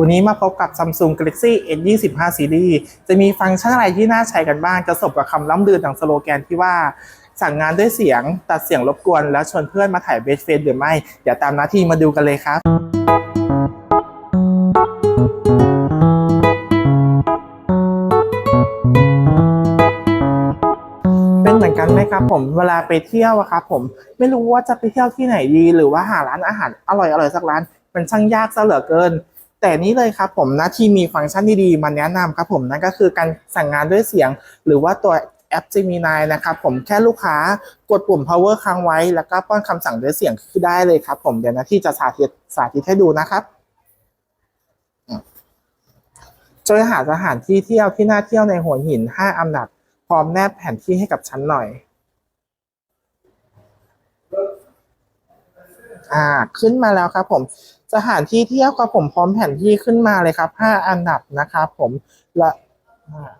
วันนี้มาพบกับ Samsung Galaxy S25 Series จะมีฟังก์ชันอะไรที่น่าใช้กันบ้างจะสบกับคำล่ำลือดังสโลแกนที่ว่า สั่งงานด้วยเสียง ตัดเสียงรบกวน แล้วชวนเพื่อนมาถ่ายเบสเฟนหรือไม่เดี๋ยวตามหน้าที่มาดูกันเลยครับเป็นเหมือนกันไหมครับผมเวลาไปเที่ยวอะครับผมไม่รู้ว่าจะไปเที่ยวที่ไหนดี หรือว่าหาร้านอาหารอร่อยอร่อยสักร้าน มันช่างยากซะเหลือเกิน แต่นี่เลยครับผมหน้าที่มีฟังก์ชันที่ดีมาแนะนำครับผมนั่นก็คือการสั่งงานด้วยเสียง หรือว่าตัวแอป Gemini นะครับผมแค่ลูกค้ากดปุ่ม power ค้างไว้ แล้วก็ป้อนคำสั่งด้วยเสียงคือได้เลยครับผมเดี๋ยวหน้าที่จะสาธิตสาธิตให้ดูนะครับช่วยหาสถานที่เที่ยวที่น่าเที่ยวในหัวหิน 5 อันดับ พร้อมแนบแผนที่ให้กับฉันหน่อย อ่า ขึ้นมาแล้วครับ ผมสถานที่เที่ยวครับผมพร้อมแผนที่ขึ้นมาเลยครับห้าอันดับนะครับผมและอ่า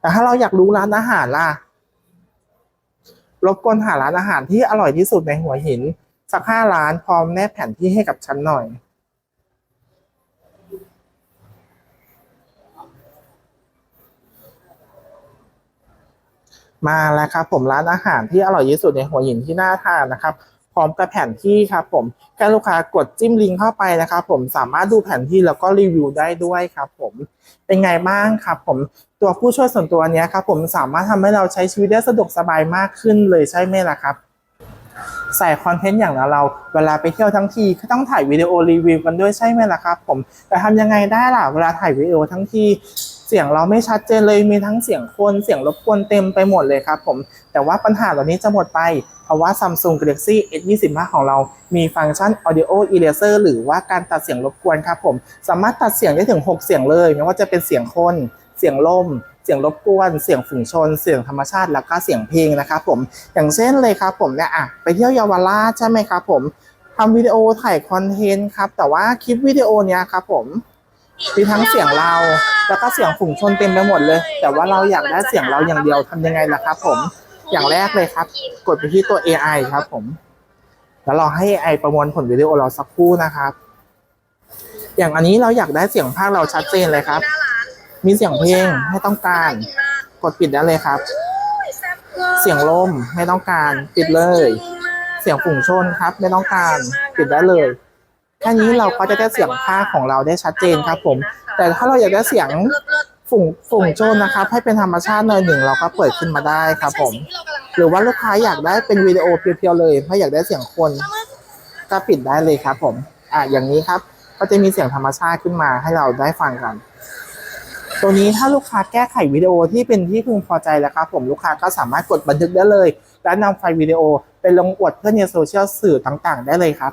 แต่ถ้าเราอยากรู้ร้านอาหารล่ะรบกวนหาร้านอาหารที่อร่อยที่สุดในหัวหิน สักห้าร้านพร้อมแนบแผนที่ให้กับฉันหน่อยมาแล้วครับผมร้านอาหารที่อร่อยที่สุดในหัวหินที่น่าทานนะครับ พร้อมกับแผนที่ครับผมแค่ลูกค้ากดจิ้มลิงก์เข้าไปนะครับผมสามารถดูแผนที่แล้วก็รีวิวได้ด้วยครับผมเป็นไงบ้างครับผมตัวผู้ช่วยส่วนตัวเนี้ยครับผมสามารถทำให้เราใช้ชีวิตได้สะดวกสบายมากขึ้นเลยใช่ไหมล่ะครับใส่คอนเทนต์อย่างเรา เวลาไปเที่ยวทั้งทีก็ต้องถ่ายวิดีโอรีวิวกันด้วยใช่ไหมล่ะครับผมแต่ทำยังไงได้ล่ะเวลาถ่ายวิดีโอทั้งทีเสียงเราไม่ชัดเจนเลยมีทั้งเสียงคนเสียงรบกวนเต็มไปหมดเลยครับผม แต่ว่าปัญหาเหล่านี้จะหมดไป เพราะว่า Samsung Galaxy S25 ของเรามีฟังก์ชัน Audio Eraser หรือว่าการตัดเสียงรบกวนครับผม สามารถตัดเสียงได้ถึง 6 เสียงเลย ไม่ว่าจะเป็นเสียงคน เสียงลมเสียงรบกวน เสียงฝูงชน เสียงธรรมชาติ แล้วก็เสียงเพลงนะครับผม อย่างเช่นเลยครับผมเนี่ยอะไปเที่ยวเยาวราชใช่ไหมครับผมทำวิดีโอถ่ายคอนเทนต์ครับ แต่ว่าคลิปวิดีโอเนี้ยครับผม มีทั้งเสียงเรา แล้วก็เสียงฝูงชนเต็มไปหมดเลย แต่ว่าเราอยากได้เสียงเราอย่างเดียวทำยังไงล่ะครับผม อย่างแรกเลยครับ กดไปที่ตัว AI ครับผม แล้วเราให้ AI ประมวลผลวิดีโอเราสักครู่นะครับ อย่างอันนี้เราอยากได้เสียงภาคเราชัดเจนเลยครับ มีเสียงเพลงไม่ต้องการ กดปิดได้เลยครับ เสียงลมไม่ต้องการปิดเลย เสียงฝูงชนครับ ไม่ต้องการปิดได้เลยแค่นี้เราก็จะได้เสียงภาคของเราได้ชัดเจนครับผม แต่ถ้าเราอยากได้เสียง ฝูงฝูงโจรนะครับให้เป็นธรรมชาติหน่อยหนึ่งเราก็เปิดขึ้นมาได้ครับผม หรือว่าลูกค้าอยากได้เป็นวิดีโอเพียวๆเลยไม่อยากได้เสียงคน ก็ปิดได้เลยครับผม อะอย่างนี้ครับ ก็จะมีเสียงธรรมชาติขึ้นมาให้เราได้ฟังกัน ตัวนี้ถ้าลูกค้าแก้ไขวิดีโอที่เป็นที่พึงพอใจแล้วครับผมลูกค้าก็สามารถกดบันทึกได้เลย และนำไฟล์วิดีโอไปลงอวดเพื่อนในโซเชียลสื่อต่างๆ ได้เลยครับ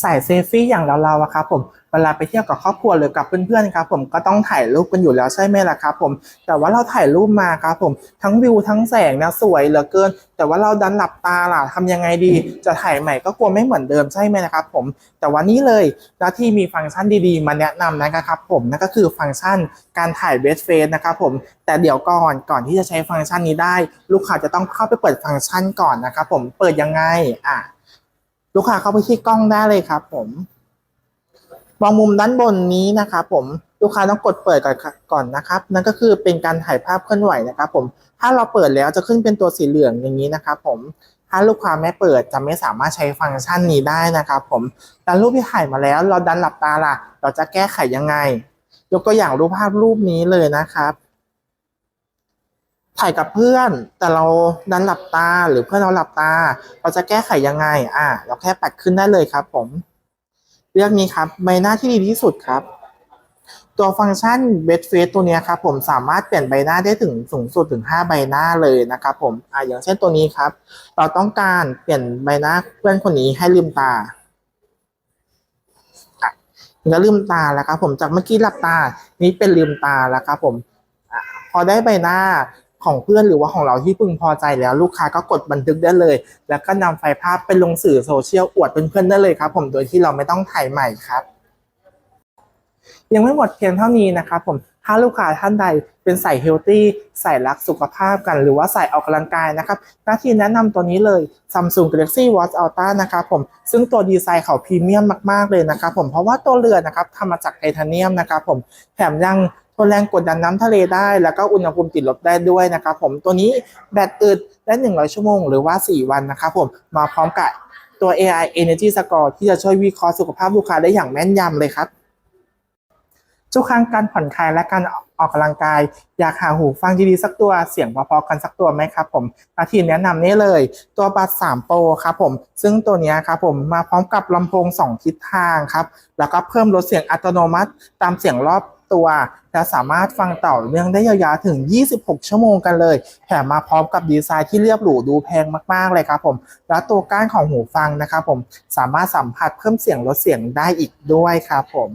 สายเซฟี่อย่างเราๆอะครับผมเวลาไปเที่ยวกับครอบครัวหรือกับเพื่อนๆครับผมก็ต้องถ่ายรูปกันอยู่แล้วใช่ไหมล่ะครับผมแต่ว่าเราถ่ายรูปมาครับผมทั้งวิวทั้งแสงนะสวยเหลือเกิน แต่ว่าเราดันหลับตาล่ะทำยังไงดี จะถ่ายใหม่ก็กลัวไม่เหมือนเดิมใช่ไหมนะครับผมแต่วันนี้เลยหน้าที่มีฟังก์ชันดีๆ มาแนะนำนะครับผมนั่นก็คือฟังก์ชันการถ่ายเบสเฟสนะครับผมแต่เดี๋ยวก่อนก่อนที่จะใช้ฟังก์ชันนี้ได้ ลูกค้าจะต้องเข้าไปเปิดฟังก์ชันก่อนนะครับผมเปิดยังไงอะ ลูกค้าเข้าไปที่กล้องได้เลยครับ ผม มองมุมด้านบนนี้นะครับผมลูกค้าต้องกดเปิดก่อนก่อนนะครับ นั่นก็คือเป็นการถ่ายภาพเคลื่อนไหวนะครับ ผม ถ้าเราเปิดแล้วจะขึ้นเป็นตัวสีเหลืองอย่างนี้นะครับ ผม ถ้าลูกค้าไม่เปิดจะไม่สามารถใช้ฟังก์ชันนี้ได้นะครับ ผมแต่รูปที่ถ่ายมาแล้ว เราดันหลับตาล่ะ เราจะแก้ไขยังไง ยกตัวอย่างรูปภาพรูปนี้เลยนะครับ ถ่ายกับเพื่อนแต่เราดันหลับตาหรือเพื่อนเราหลับตา เราจะแก้ไขยังไง อ่า เราแค่ปัดขึ้นได้เลยครับ ผมเลือกนี้ครับใบหน้าที่ดีที่สุดครับ ตัวฟังก์ชัน Best Face ตัวนี้ครับ ผมสามารถเปลี่ยนใบหน้าได้ถึงสูงสุดถึง 5 ใบหน้าเลยนะครับ ผมอ่าอย่างเช่นตัวนี้ครับ เราต้องการเปลี่ยนใบหน้าเพื่อนคนนี้ให้ลืมตาอะลืมตาแล้วครับ ผมจากเมื่อกี้หลับตา นี้เป็นลืมตาแล้วครับ ผมอพอได้ใบหน้า ของเพื่อนหรือว่าของเราที่พึงพอใจแล้วลูกค้าก็กดบันทึกได้เลย แล้วก็นำไฟล์ภาพไปลงสื่อโซเชียลอวดเพื่อนๆได้เลยครับ ผมโดยที่เราไม่ต้องถ่ายใหม่ครับยังไม่หมดเพียงเท่านี้นะครับผมถ้าลูกค้าท่านใดเป็นใส่เฮลตี้ใส่รักสุขภาพกัน หรือว่าใส่ออกกำลังกายนะครับหน้าที่แนะนำตัวนี้เลย Samsung Galaxy Watch Ultra นะครับผมซึ่งตัวดีไซน์เขาพรีเมียมมาก ๆ เลยนะครับผมเพราะว่าตัวเรือนนะครับทำมาจากไทเทเนียมนะครับผมแถมยัง ทนแรงกดดันน้ำทะเลได้ แล้วก็อุณหภูมิติดลบได้ด้วยนะครับผมตัวนี้แบตอึดได้100 ชั่วโมง หรือว่า 4 วันนะครับผมมาพร้อมกับตัว AI Energy Score ที่จะช่วยวิเคราะห์สุขภาพลูกค้าได้อย่างแม่นยำเลยครับทุกครั้งการผ่อนคลายและการออกกำลังกาย อยากหาหูฟังดีๆสักตัวเสียงพอๆกันสักตัวไหมครับผมอาทีแนะนำนี่เลย ตัวบัส3 Pro ครับผม ซึ่งตัวนี้ครับผมมาพร้อมกับลำโพง 2 ทิศทางครับ แล้วก็เพิ่มลดเสียงอัตโนมัติตามเสียงรอบ ตัว และสามารถฟังต่อเนื่องได้ยาวๆถึง 26 ชั่วโมงกันเลย แถมมาพร้อมกับดีไซน์ที่เรียบหรูดูแพงมากๆเลยครับผม แล้วตัวก้านของหูฟังนะครับผมสามารถสัมผัสเพิ่มเสียงลดเสียงได้อีกด้วยครับผม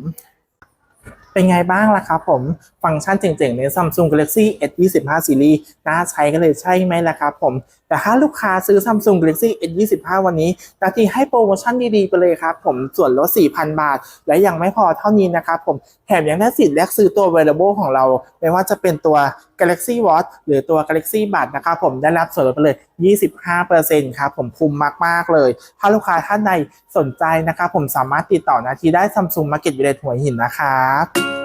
เป็นไงบ้างล่ะครับผม ฟังก์ชันเจ๋งๆใน Samsung Galaxy S25 Series น่าใช้กันเลยใช่ไหมล่ะครับผม แต่ถ้าลูกค้าซื้อ Samsung Galaxy S25 วันนี้นาทีให้โปรโมชั่นดีๆไปเลยครับ ผมส่วนลด 4,000 บาท และยังไม่พอเท่านี้นะครับผมแถมยังได้สิทธิ์แลกซื้อตัว wearable ของเรา ไม่ว่าจะเป็นตัว Galaxy Watch หรือตัว Galaxy Buds นะครับผมได้รับส่วนลดไปเลย 25%ครับผมคุ้มมาก ๆ เลย ถ้าลูกค้าท่านใดสนใจนะครับผมสามารถติดต่อนาทีได้ Samsung Market Village หัวหินนะครับ